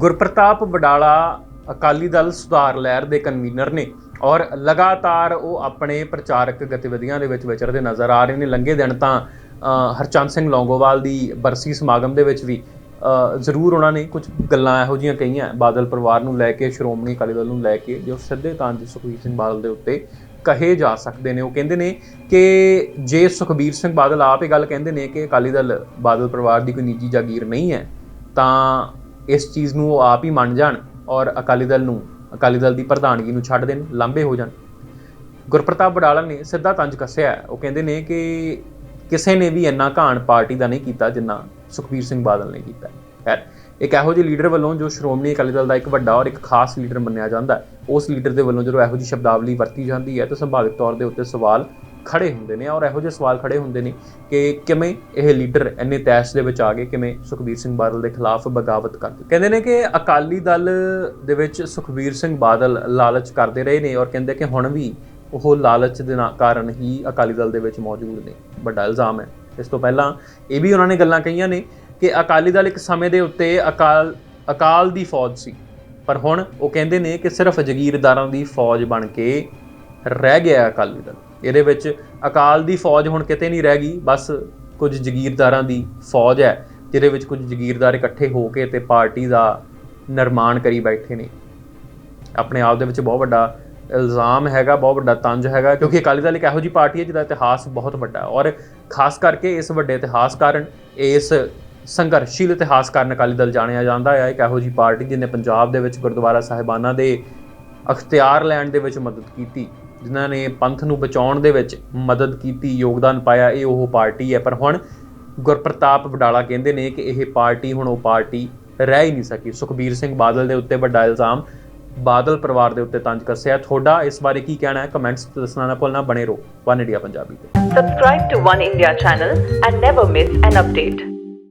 ਗੁਰਪ੍ਰਤਾਪ ਵਡਾਲਾ ਅਕਾਲੀ ਦਲ ਸੁਧਾਰ ਲਹਿਰ ਦੇ ਕਨਵੀਨਰ ਨੇ ਔਰ ਲਗਾਤਾਰ ਉਹ ਆਪਣੇ ਪ੍ਰਚਾਰਕ ਗਤੀਵਿਧੀਆਂ ਦੇ ਵਿੱਚ ਵਿਚਰਦੇ ਨਜ਼ਰ ਆ ਰਹੇ ਨੇ। ਲੰਘੇ ਦਿਨ ਤਾਂ ਹਰਚੰਦ ਸਿੰਘ ਲੌਂਗੋਵਾਲ ਦੀ ਬਰਸੀ ਸਮਾਗਮ ਦੇ ਵਿੱਚ ਵੀ ਜ਼ਰੂਰ ਉਹਨਾਂ ਨੇ ਕੁਝ ਗੱਲਾਂ ਇਹੋ ਜੀਆਂ ਕਹੀਆਂ। ਬਾਦਲ ਪਰਿਵਾਰ ਨੂੰ ਲੈ ਕੇ, ਸ਼੍ਰੋਮਣੀ ਅਕਾਲੀ ਦਲ ਨੂੰ ਲੈ ਕੇ, ਜੋ ਸਿੱਧੇ ਤੌਰ ਸੁਖਬੀਰ ਸਿੰਘ ਬਾਦਲ ਦੇ ਉੱਤੇ ਕਹੇ ਜਾ ਸਕਦੇ ਨੇ। ਉਹ ਕਹਿੰਦੇ ਨੇ ਕਿ ਜੇ ਸੁਖਬੀਰ ਸਿੰਘ ਬਾਦਲ ਆਪ ਇਹ ਗੱਲ ਕਹਿੰਦੇ ਨੇ ਕਿ ਅਕਾਲੀ ਦਲ ਬਾਦਲ ਪਰਿਵਾਰ ਦੀ ਕੋਈ ਨਿੱਜੀ ਜਾਗੀਰ ਨਹੀਂ ਹੈ, ਤਾਂ ਇਸ ਚੀਜ਼ ਨੂੰ ਉਹ ਆਪ ਹੀ ਮੰਨ ਜਾਣ ਔਰ ਅਕਾਲੀ ਦਲ ਨੂੰ, ਅਕਾਲੀ ਦਲ ਦੀ ਪ੍ਰਧਾਨਗੀ ਨੂੰ ਛੱਡ ਦੇਣ ਲਾਂਬੇ ਹੋ ਜਾਣ। ਗੁਰਪ੍ਰਤਾਪ ਬਡਾਲਾ ਨੇ ਸਿੱਧਾ ਤੰਜ ਕੱਸਿਆ ਉਹ ਕਹਿੰਦੇ ਨੇ ਕਿ ਕਿਸੇ ਨੇ ਵੀ ਇੰਨਾ ਘਾਣ ਪਾਰਟੀ ਦਾ ਨਹੀਂ ਕੀਤਾ ਜਿੰਨਾ ਸੁਖਬੀਰ ਸਿੰਘ ਬਾਦਲ ਨੇ ਕੀਤਾ। ਹੈ ਇੱਕ ਇਹੋ ਜਿਹੇ ਲੀਡਰ ਵੱਲੋਂ ਜੋ ਸ਼੍ਰੋਮਣੀ ਅਕਾਲੀ ਦਲ ਦਾ ਇੱਕ ਵੱਡਾ ਔਰ ਇੱਕ ਖਾਸ ਲੀਡਰ ਮੰਨਿਆ ਜਾਂਦਾ ਉਸ ਲੀਡਰ ਦੇ ਵੱਲੋਂ ਜਦੋਂ ਇਹੋ ਜਿਹੀ ਸ਼ਬਦਾਵਲੀ ਵਰਤੀ ਜਾਂਦੀ ਹੈ ਤਾਂ ਸੰਭਾਵਿਕ ਤੌਰ ਦੇ ਉੱਤੇ ਸਵਾਲ ਖੜੇ ਹੁੰਦੇ ਨੇ ਔਰ ਇਹੋ ਜਿਹੇ ਸਵਾਲ ਖੜੇ ਹੁੰਦੇ ਨੇ ਕਿ ਕਿਵੇਂ ਇਹ ਲੀਡਰ ਇੰਨੇ ਤੈਸ਼ ਦੇ ਵਿੱਚ ਆ ਗਏ, ਕਿਵੇਂ ਸੁਖਬੀਰ ਸਿੰਘ ਬਾਦਲ ਦੇ ਖਿਲਾਫ ਬਗਾਵਤ ਕਰਦੇ। ਕਹਿੰਦੇ ਨੇ ਕਿ ਅਕਾਲੀ ਦਲ ਦੇ ਵਿੱਚ ਸੁਖਬੀਰ ਸਿੰਘ ਬਾਦਲ ਲਾਲਚ ਕਰਦੇ ਰਹੇ ਨੇ ਔਰ ਕਹਿੰਦੇ ਕਿ ਹੁਣ ਵੀ ਉਹ ਲਾਲਚ ਦੇ ਨਾ- ਕਾਰਨ ਹੀ ਅਕਾਲੀ ਦਲ ਦੇ ਵਿੱਚ ਮੌਜੂਦ ਨੇ। ਵੱਡਾ ਇਲਜ਼ਾਮ ਹੈ। ਇਸ ਤੋਂ ਪਹਿਲਾਂ ਇਹ ਵੀ ਉਹਨਾਂ ਨੇ ਗੱਲਾਂ ਕਹੀਆਂ ਨੇ ਕਿ ਅਕਾਲੀ ਦਲ ਇੱਕ ਸਮੇਂ ਦੇ ਉੱਤੇ ਅਕਾਲ ਅਕਾਲ ਦੀ ਫੌਜ ਸੀ, ਪਰ ਹੁਣ ਉਹ ਕਹਿੰਦੇ ਨੇ ਕਿ ਸਿਰਫ ਜਗੀਰਦਾਰਾਂ ਦੀ ਫੌਜ ਬਣ ਕੇ ਰਹਿ ਗਿਆ ਅਕਾਲੀ ਦਲ। ਇਹਦੇ ਵਿੱਚ ਅਕਾਲ ਦੀ ਫੌਜ ਹੁਣ ਕਿਤੇ ਨਹੀਂ ਰਹਿ ਗਈ, ਬਸ ਕੁਝ ਜਗੀਰਦਾਰਾਂ ਦੀ ਫੌਜ ਹੈ, ਜਿਹਦੇ ਵਿੱਚ ਕੁਝ ਜਗੀਰਦਾਰ ਇਕੱਠੇ ਹੋ ਕੇ ਤੇ ਪਾਰਟੀ ਦਾ ਨਿਰਮਾਣ ਕਰੀ ਬੈਠੇ ਨੇ। ਆਪਣੇ ਆਪ ਦੇ ਵਿੱਚ ਬਹੁਤ ਵੱਡਾ ਇਲਜ਼ਾਮ ਹੈਗਾ, ਬਹੁਤ ਵੱਡਾ ਤੰਜ ਹੈਗਾ, ਕਿਉਂਕਿ ਅਕਾਲੀ ਦਲ ਇੱਕ ਇਹੋ ਜਿਹੀ ਪਾਰਟੀ ਹੈ ਜਿਹਦਾ ਇਤਿਹਾਸ ਬਹੁਤ ਵੱਡਾ ਔਰ ਖਾਸ ਕਰਕੇ ਇਸ ਵੱਡੇ ਇਤਿਹਾਸ ਕਾਰਨ ਇਸ ਸੰਘਰਸ਼ੀਲ ਇਤਿਹਾਸ ਕਾਰਨ ਅਕਾਲੀ ਦਲ ਜਾਣਿਆ ਜਾਂਦਾ ਹੈ। ਇੱਕ ਇਹੋ ਜਿਹੀ ਪਾਰਟੀ ਜਿਹਨੇ ਪੰਜਾਬ ਦੇ ਵਿੱਚ ਗੁਰਦੁਆਰਾ ਸਾਹਿਬਾਨਾਂ ਦੇ ਅਖਤਿਆਰ ਲੈਣ ਦੇ ਵਿੱਚ ਮਦਦ ਕੀਤੀ। ਜਿਨ੍ਹਾਂ ਨੇ ਪੰਥ ਨੂੰ ਬਚਾਉਣ ਦੇ ਵਿੱਚ ਮਦਦ ਕੀਤੀ, ਯੋਗਦਾਨ ਪਾਇਆ, ਇਹ ਉਹ ਪਾਰਟੀ ਹੈ। ਪਰ ਹੁਣ ਗੁਰਪ੍ਰਤਾਪ ਵਡਾਲਾ ਕਹਿੰਦੇ ਨੇ ਕਿ ਇਹ ਪਾਰਟੀ ਹੁਣ ਉਹ ਪਾਰਟੀ ਰਹਿ ਹੀ ਨਹੀਂ ਸਕੀ। ਸੁਖਬੀਰ ਸਿੰਘ ਬਾਦਲ ਦੇ ਉੱਤੇ ਵੱਡਾ ਇਲਜ਼ਾਮ ਬਾਦਲ ਪਰਿਵਾਰ ਦੇ ਉੱਤੇ ਤੰਜ ਕੱਸਿਆ। ਤੁਹਾਡਾ ਇਸ ਬਾਰੇ ਕੀ ਕਹਿਣਾ ਹੈ? ਕਮੈਂਟਸ ਤੇ ਦੱਸਣਾ ਨਾ ਭੁੱਲਣਾ, ਬਣੇ ਰਹੋ। ਵਨ ਇੰਡੀਆ ਪੰਜਾਬੀ ਤੇ। Subscribe to One India channel and never miss an update.